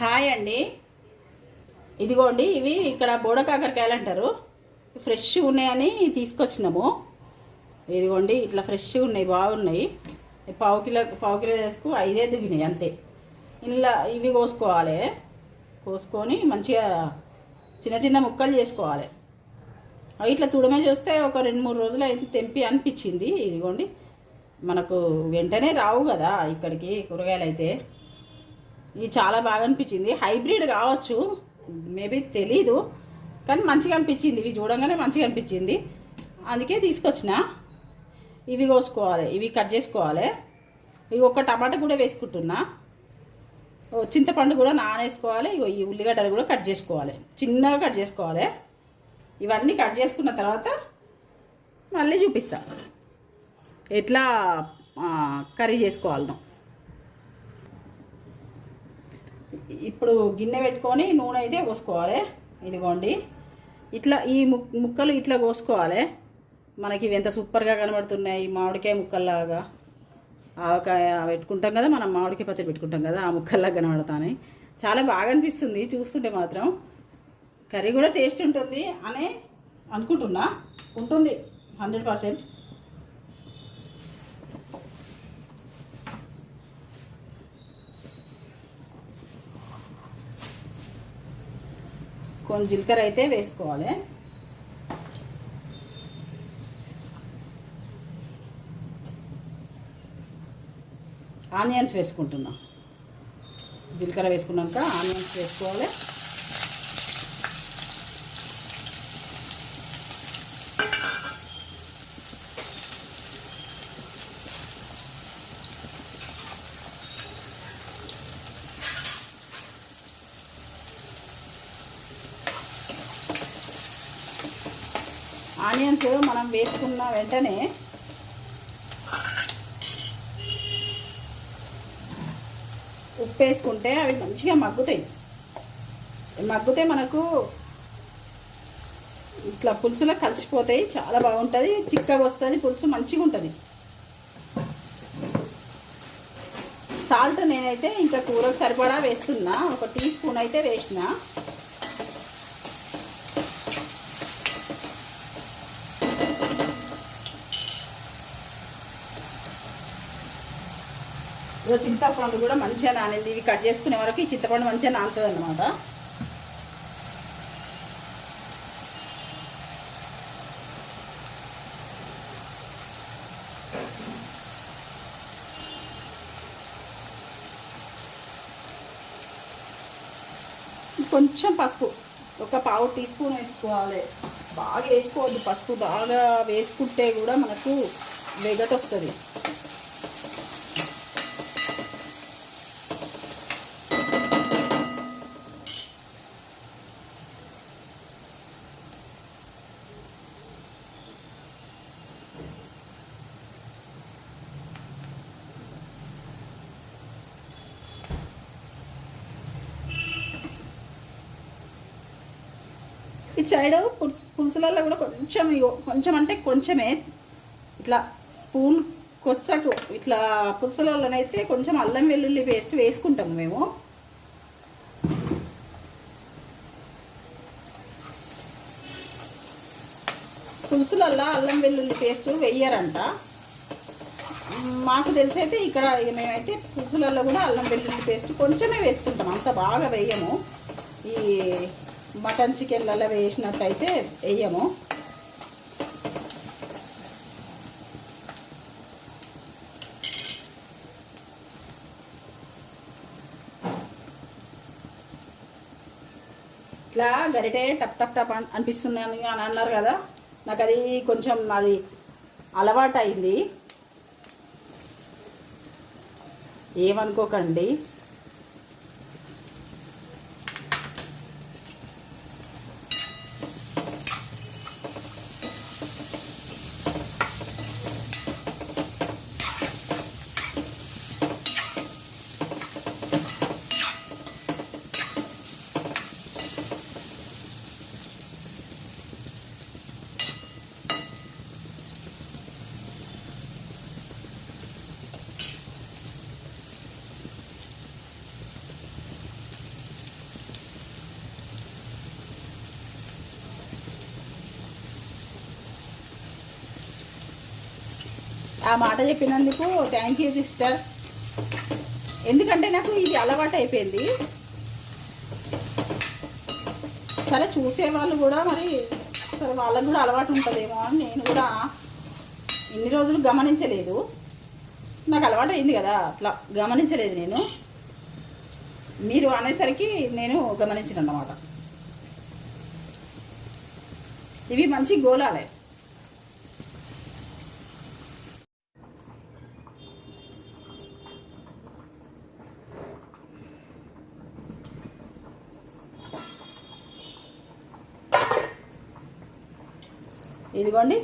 Hi అండి. ఇదిగోండి ఇవి ఇక్కడ బోడ కాకరకాయలు అంటారు. ఫ్రెష్ ఉన్నాయని తీసుకొచ్చినాము. ఇదిగోండి ఇట్లా ఫ్రెష్గా ఉన్నాయి బాగున్నాయి. పావు కిలో పావు కిలోకు ఐదే దిగినాయి అంతే. ఇలా ఇవి కోసుకోవాలి. కోసుకొని మంచిగా చిన్న చిన్న ముక్కలు చేసుకోవాలి. అవి ఇట్లా తుడమే చూస్తే ఒక రెండు మూడు రోజులు అయితే తెంపి అనిపించింది. ఇదిగోండి మనకు వెంటనే రావు కదా ఇక్కడికి కూరగాయలు అయితే ఇది చాలా బాగా అనిపించింది. హైబ్రిడ్ కావచ్చు మేబీ తెలీదు కానీ మంచిగా అనిపించింది. ఇవి చూడంగానే మంచిగా అనిపించింది. అందుకే తీసుకొచ్చిన. ఇవి కోసుకోవాలి ఇవి కట్ చేసుకోవాలి. ఇవి ఒక టమాటా కూడా వేసుకుంటున్నా. చింతపండు కూడా నానేసుకోవాలి ఇగో ఈ ఉల్లిగడ్డలు కూడా కట్ చేసుకోవాలి. చిన్నగా కట్ చేసుకోవాలి. ఇవన్నీ కట్ చేసుకున్న తర్వాత మళ్ళీ చూపిస్తాను ఎట్లా కర్రీ చేసుకోవాలనో. ఇప్పుడు గిన్నె పెట్టుకొని నూనె అయితే పోసుకోవాలి. ఇదిగోండి. ఇట్లా ఈ ముక్కలు ఇట్లా కోసుకోవాలి మనకి ఇవి ఎంత సూపర్గా కనబడుతున్నాయి. మామిడికాయ ముక్కల్లాగా. ఆవకాయ పెట్టుకుంటాం కదా మనం మామిడికాయ పచ్చడి పెట్టుకుంటాం కదా ఆ ముక్కల్లాగా కనబడతాయి చాలా బాగా అనిపిస్తుంది చూస్తుంటే మాత్రం. కర్రీ కూడా టేస్ట్ ఉంటుంది అని అనుకుంటున్నా. ఉంటుంది. Hundred percent. కొంచెం జీలకర్ర అయితే వేసుకోవాలి. ఆనియన్స్ వేసుకుంటున్నా. జీలకర్ర వేసుకున్నాక ఆనియన్స్ వేసుకోవాలి. ఆనియన్స్ మనం వేసుకున్న వెంటనే ఉప్పు వేసుకుంటే అవి మంచిగా మగ్గుతాయి. మగ్గితే మనకు ఇట్లా పులుసులో కలిసిపోతాయి చాలా బాగుంటుంది. చిక్కగా వస్తుంది పులుసు మంచిగా ఉంటుంది. సాల్ట్ నేనైతే ఇంకా కూరకు సరిపడా వేస్తున్నా. ఒక టీ స్పూన్ అయితే వేసిన. ఇదో చింతపండు కూడా మంచిగా నానింది. ఇవి కట్ చేసుకునే వరకు ఈ చింతపండు మంచిగా నానుతుంది అనమాట కొంచెం పసుపు. ఒక పావు టీ స్పూన్ వేసుకోవాలి. బాగా వేసుకోవద్దు. పసుపు బాగా వేసుకుంటే కూడా మనకు వెగట వస్తుంది ఇటు సైడ్ పులుసు పులుసులలో కూడా కొంచెం కొంచెం అంటే కొంచెమే. ఇట్లా స్పూన్ కొస్సకు ఇట్లా పులుసులలోనైతే కొంచెం అల్లం వెల్లుల్లి పేస్ట్ వేసుకుంటాము మేము. పులుసులల్లో అల్లం వెల్లుల్లి పేస్ట్ వెయ్యరంట మాకు తెలిసైతే ఇక్కడ మేమైతే పులుసులలో కూడా అల్లం వెల్లుల్లి పేస్ట్ కొంచెమే వేసుకుంటాం. అంత బాగా వేయము. ఈ మటన్ చికెన్లలో వేసినట్టయితే వేయము. ఇట్లా గరిటే టప్ టప్ టప్ అనిపిస్తున్నాను అని అన్నారు కదా నాకు అది కొంచెం అది అలవాటు అయింది ఏమనుకోకండి. ఆ మాట చెప్పినందుకు థ్యాంక్ యూ సిస్టర్ ఎందుకంటే నాకు ఇది అలవాటు అయిపోయింది. సరే చూసే వాళ్ళు కూడా మరి సరే వాళ్ళకు కూడా అలవాటు ఉంటుందేమో అని నేను కూడా ఇన్ని రోజులు గమనించలేదు. నాకు అలవాటు అయింది కదా అట్లా గమనించలేదు నేను. మీరు అనేసరికి నేను గమనించిన అన్నమాట ఇవి మంచి గోళాలే. ఇదిగోండి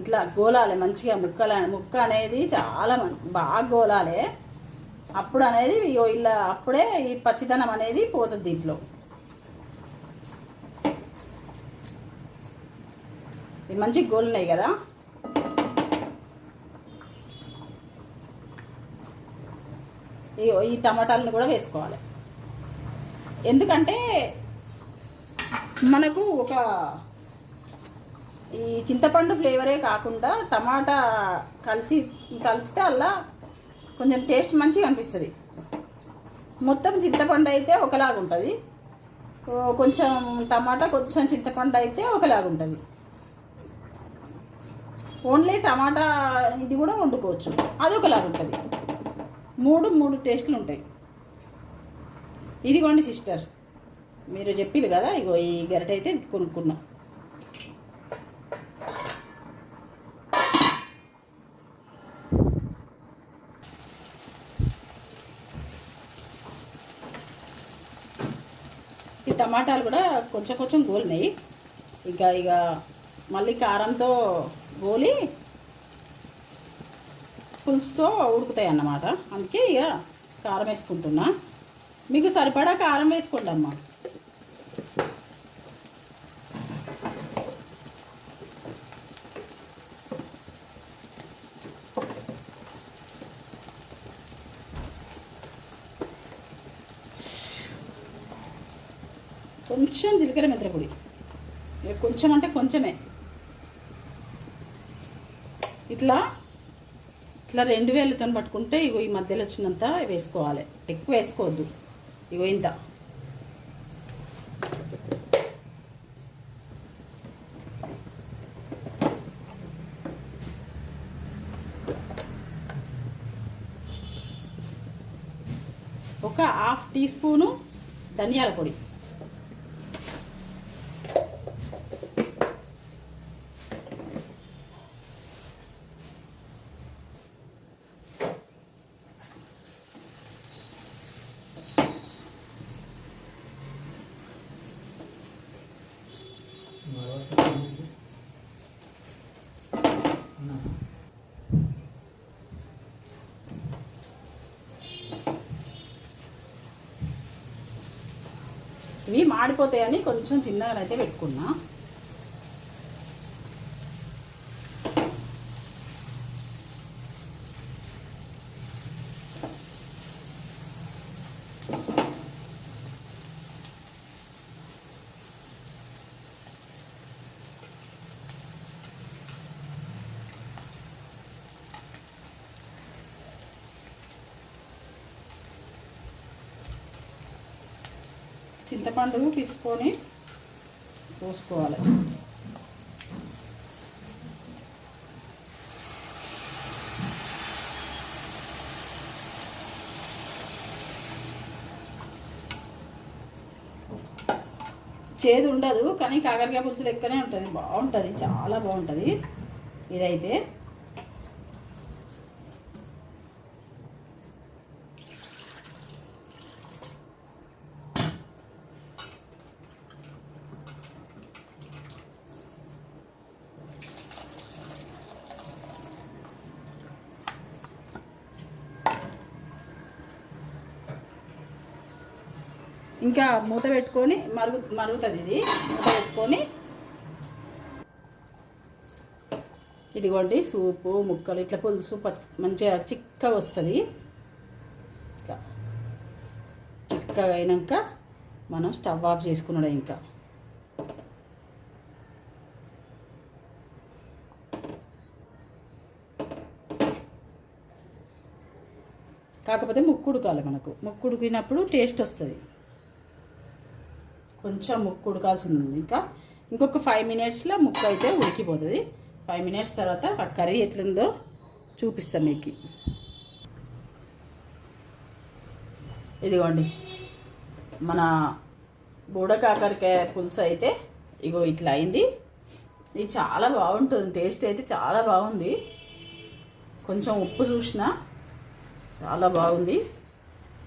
ఇట్లా గోలాలి మంచిగా ముక్కల ముక్క అనేది చాలా బాగా గోలాలి. అప్పుడు అనేది ఇగో ఇలా అప్పుడే ఈ పచ్చిదనం అనేది పోతుంది దీంట్లో. ఇవి మంచి గోలున్నాయి కదా. ఈ ఈ టమాటాలను కూడా వేసుకోవాలి. ఎందుకంటే మనకు ఒక ఈ చింతపండు ఫ్లేవరే కాకుండా టమాటా కలిసి కలిస్తే అలా కొంచెం టేస్ట్ మంచిగా అనిపిస్తుంది. మొత్తం చింతపండు అయితే ఒకలాగా ఉంటుంది. కొంచెం టమాటా కొంచెం చింతపండు అయితే ఒకలాగా ఉంటుంది. ఓన్లీ టమాటా ఇది కూడా వండుకోవచ్చు. అది ఒకలాగా ఉంటుంది. మూడు మూడు టేస్ట్లు ఉంటాయి. ఇదిగోండి సిస్టర్. మీరు చెప్పిరు కదా ఇగో ఈ గరిట అయితే కొనుక్కున్నాం. టమాటాలు కూడా కొంచెం కొంచెం గోలినాయి. ఇంకా ఇక మళ్ళీ కారంతో గోలి పులుసుతో ఉడుకుతాయి అన్నమాట. అందుకే ఇక కారం వేసుకుంటున్నా. మీకు సరిపడా కారం వేసుకోండి అమ్మ. కొంచెం జీలకర్ర మెంతుల పొడి. కొంచెం అంటే కొంచెమే. ఇట్లా ఇట్లా రెండు వేలతో పట్టుకుంటే ఇగో ఈ మధ్యలో వచ్చినంత వేసుకోవాలి. ఎక్కువ వేసుకోవద్దు. ఇగో ఇంత. ఒక హాఫ్ టీ స్పూను ధనియాల పొడి. ఇవి మాడిపోతాయని కొంచెం చిన్నగానైతే పెట్టుకున్నా. చింతపండు తీసుకొని పోసుకోవాలి చేదు ఉండదు కానీ కాకరకాయ పులుసు లెక్కనే ఉంటుంది. బాగుంటుంది చాలా బాగుంటుంది. ఇదైతే ఇంకా మూత పెట్టుకొని మరుగు మరుగుతుంది ఇది. మూత పెట్టుకొని ఇదిగోండి సూపు ముక్కలు ఇట్లా పులుసు మంచిగా చిక్కగా వస్తుంది. ఇట్లా చిక్కగా అయినాక మనం స్టవ్ ఆఫ్ చేసుకున్నాడు ఇంకా. కాకపోతే ముక్కు మనకు. ముక్కుడుకినప్పుడు టేస్ట్ వస్తుంది. కొంచెం ముక్కు ఉడకాల్సి ఉంది ఇంకా. ఇంకొక ఫైవ్ మినిట్స్లో ముక్కు అయితే ఉడికిపోతుంది. ఫైవ్ మినిట్స్ తర్వాత ఆ కర్రీ ఎట్లుందో చూపిస్తాం మీకు. ఇదిగోండి. మన బూడకాకరకాయ పులుసు అయితే ఇగో ఇట్లా అయింది. ఇది చాలా బాగుంటుంది. టేస్ట్ అయితే చాలా బాగుంది. కొంచెం ఉప్పు చూసిన చాలా బాగుంది.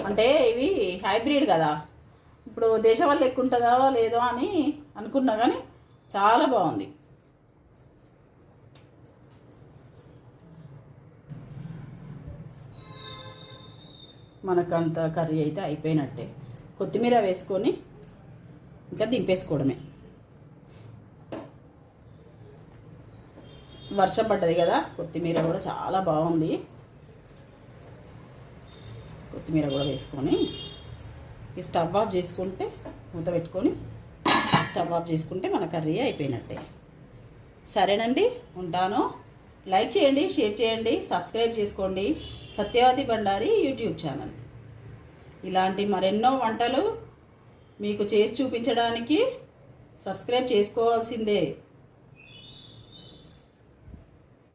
అంటే ఇవి హైబ్రిడ్ కదా. ఇప్పుడు దేశం ఎక్కువ ఉంటుందా లేదో అని అనుకున్నా కానీ చాలా బాగుంది. మనకంత కర్రీ అయితే అయిపోయినట్టే. కొత్తిమీర వేసుకొని ఇంకా దింపేసుకోవడమే. వర్షం పడ్డది కదా కొత్తిమీర కూడా చాలా బాగుంది. కొత్తిమీర కూడా వేసుకొని ఈ స్టవ్ ఆఫ్ చేసుకుంటే మూత పెట్టుకొని స్టవ్ ఆఫ్ చేసుకుంటే మన కర్రీ అయిపోయినట్టే. సరేనండి ఉంటాను. లైక్ చేయండి షేర్ చేయండి సబ్స్క్రైబ్ చేసుకోండి. Satyavathi Bandari YouTube channel. ఇలాంటి మరెన్నో వంటలు మీకు చేసి చూపించడానికి సబ్స్క్రైబ్ చేసుకోవాల్సిందే.